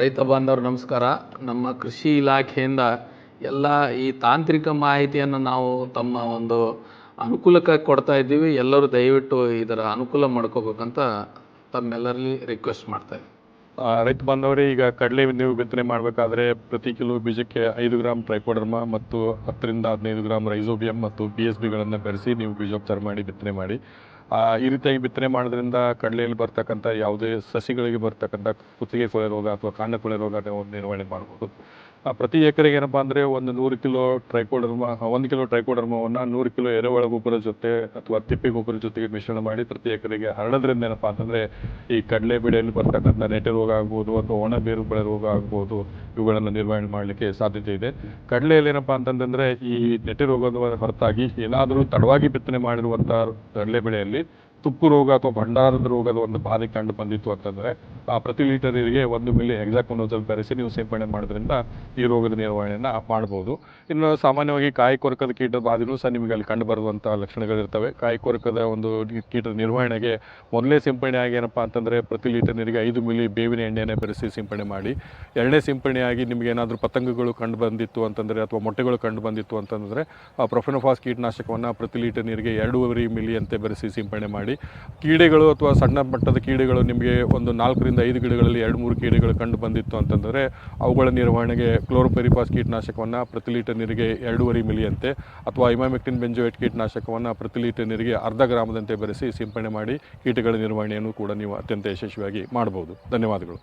ರೈತ ಬಾಂಧವರು ನಮಸ್ಕಾರ. ನಮ್ಮ ಕೃಷಿ ಇಲಾಖೆಯಿಂದ ಎಲ್ಲ ಈ ತಾಂತ್ರಿಕ ಮಾಹಿತಿಯನ್ನು ನಾವು ತಮ್ಮ ಒಂದು ಅನುಕೂಲಕ್ಕೆ ಕೊಡ್ತಾ ಇದ್ದೀವಿ. ಎಲ್ಲರೂ ದಯವಿಟ್ಟು ಇದರ ಅನುಕೂಲ ಮಾಡ್ಕೋಬೇಕಂತ ತಮ್ಮೆಲ್ಲರಲ್ಲಿ ರಿಕ್ವೆಸ್ಟ್ ಮಾಡ್ತಾ ಇದ್ದೀವಿ ರೈತ ಬಾಂಧವರೇ, ಈಗ ಕಡಲೆ ನೀವು ಬಿತ್ತನೆ ಮಾಡಬೇಕಾದ್ರೆ ಪ್ರತಿ ಕಿಲೋ ಬೀಜಕ್ಕೆ ಐದು ಗ್ರಾಮ್ ಟ್ರೈಕೋಡರ್ಮ ಮತ್ತು ಹತ್ತರಿಂದ ಹದಿನೈದು ಗ್ರಾಮ್ ರೈಸೋಬಿಯಂ ಮತ್ತು ಬಿ ಎಸ್ ಬಿಗಳನ್ನು ಬೆರೆಸಿ ನೀವು ಬೀಜೋಪಚಾರ ಮಾಡಿ ಬಿತ್ತನೆ ಮಾಡಿ. ಈ ರೀತಿಯಾಗಿ ಬಿತ್ತನೆ ಮಾಡೋದ್ರಿಂದ ಕಡಲೆಯಲ್ಲಿ ಬರ್ತಕ್ಕಂಥ ಯಾವುದೇ ಸಸಿಗಳಿಗೆ ಬರ್ತಕ್ಕಂಥ ಕುತ್ತಿಗೆ ಕೊಳೆ ರೋಗ ಅಥವಾ ಕಾಂಡ ಕೊಳೆ ರೋಗ ನಿರ್ವಹಣೆ ಮಾಡ್ಬೋದು. ಆ, ಪ್ರತಿ ಎಕರೆಗೆ ಏನಪ್ಪ ಅಂದರೆ ಒಂದು ನೂರು ಕಿಲೋ ಟ್ರೈಕೋಡರ್ಮ ಒಂದು ಕಿಲೋ ಟ್ರೈಕೋಡರ್ಮವನ್ನು ನೂರು ಕಿಲೋ ಎರೆಹುಳ ಗೊಬ್ಬರ ಜೊತೆ ಅಥವಾ ತಿಪ್ಪೆ ಗೊಬ್ಬರ ಜೊತೆಗೆ ಮಿಶ್ರಣ ಮಾಡಿ ಪ್ರತಿ ಎಕರೆಗೆ ಹರಡೋದ್ರಿಂದ ಏನಪ್ಪ ಅಂತಂದರೆ ಈ ಕಡಲೆ ಬೆಳೆಯಲ್ಲಿ ಬರ್ತಕ್ಕಂಥ ನೆಟೆ ರೋಗ ಆಗ್ಬೋದು ಅಥವಾ ಒಣ ಬೇರು ಬೆಳೆ ರೋಗ ಆಗ್ಬೋದು. ಇವುಗಳನ್ನು ನಿರ್ವಹಣೆ ಮಾಡಲಿಕ್ಕೆ ಸಾಧ್ಯತೆ ಇದೆ. ಕಡಲೆಯಲ್ಲಿ ಏನಪ್ಪಾ ಅಂತಂದ್ರೆ ಈ ನೆಟ್ಟಿರೋಗದ ರೋಗದ ಹೊರತಾಗಿ ಏನಾದರೂ ತಡವಾಗಿ ಬಿತ್ತನೆ ಮಾಡಿರುವಂತಹ ಕಡಲೆ ಬೆಳೆಯಲ್ಲಿ ತುಕ್ಕು ರೋಗ ಅಥವಾ ಭಂಡಾರದ ರೋಗದ ಒಂದು ಬಾಧೆ ಕಂಡು ಬಂದಿತ್ತು ಅಂತಂದ್ರೆ ಆ ಪ್ರತಿ ಲೀಟರ್ ನೀರಿಗೆ ಒಂದು ಮಿಲಿ ಎಕ್ಸಾಕ್ಟ್ ಬೆರೆಸಿ ನೀವು ಸಿಂಪಡಣೆ ಮಾಡೋದ್ರಿಂದ ಈ ರೋಗದ ನಿರ್ವಹಣೆಯನ್ನು ಮಾಡಬಹುದು ಇನ್ನು ಸಾಮಾನ್ಯವಾಗಿ ಕಾಯಿ ಕೊರಕದ ಕೀಟದ ಬಾಧೆನೂ ಸಹ ನಿಮಗೆ ಅಲ್ಲಿ ಕಂಡು ಬರುವಂಥ ಲಕ್ಷಣಗಳಿರ್ತವೆ ಕಾಯಿ ಕೊರಕದ ಒಂದು ಕೀಟದ ನಿರ್ವಹಣೆಗೆ ಮೊದಲೇ ಸಿಂಪಡಣೆ ಆಗಿ ಏನಪ್ಪಾ ಅಂತಂದ್ರೆ ಪ್ರತಿ ಲೀಟರ್ ನೀರಿಗೆ ಐದು ಮಿಲಿ ಬೇವಿನ ಎಣ್ಣೆಯನ್ನು ಬೆರೆಸಿ ಸಿಂಪಡಣೆ ಮಾಡಿ. ಎರಡನೇ ಸಿಂಪಡಣೆಯಾಗಿ ನಿಮಗೆ ಏನಾದರೂ ಪತಂಗಗಳು ಕಂಡು ಬಂದಿತ್ತು ಅಂತಂದರೆ ಅಥವಾ ಮೊಟ್ಟೆಗಳು ಕಂಡು ಬಂದಿತ್ತು ಅಂತಂದರೆ ಆ ಪ್ರೊಫೆನೋಫಾಸ್ ಕೀಟನಾಶಕವನ್ನು ಪ್ರತಿ ಲೀಟರ್ ನೀರಿಗೆ ಎರಡೂವರೆ ಮಿಲಿ ಅಂತೆ ಬೆರೆಸಿ ಸಿಂಪಡಣೆ ಮಾಡಿ. ಕೀಡೆಗಳು ಅಥವಾ ಸಣ್ಣ ಮಟ್ಟದ ಕೀಡೆಗಳು ನಿಮಗೆ ಒಂದು ನಾಲ್ಕರಿಂದ ಐದು ಗಿಡಗಳಲ್ಲಿ ಎರಡು, ಮೂರು ಕೀಡೆಗಳು ಕಂಡು ಬಂದಿತ್ತು ಅಂತಂದರೆ ಅವುಗಳ ನಿರ್ವಹಣೆಗೆ ಕ್ಲೋರೋಪೆರಿಪಾಸ್ ಕೀಟನಾಶಕವನ್ನು ಪ್ರತಿ ಲೀಟರ್ ನೀರಿಗೆ ಎರಡೂವರೆ ಮಿಲಿಯಂತೆ ಅಥವಾ ಇಮಾಮೆಕ್ಟಿನ್ ಬೆಂಜೋಯೇಟ್ ಕೀಟನಾಶಕವನ್ನು ಪ್ರತಿ ಲೀಟರ್ ನೀರಿಗೆ ಅರ್ಧ ಗ್ರಾಮದಂತೆ ಬೆರೆಸಿ ಸಿಂಪಡಣೆ ಮಾಡಿ ಕೀಟಗಳ ನಿರ್ವಹಣೆಯನ್ನು ಕೂಡ ನೀವು ಅತ್ಯಂತ ಯಶಸ್ವಿಯಾಗಿ ಮಾಡಬಹುದು ಧನ್ಯವಾದಗಳು.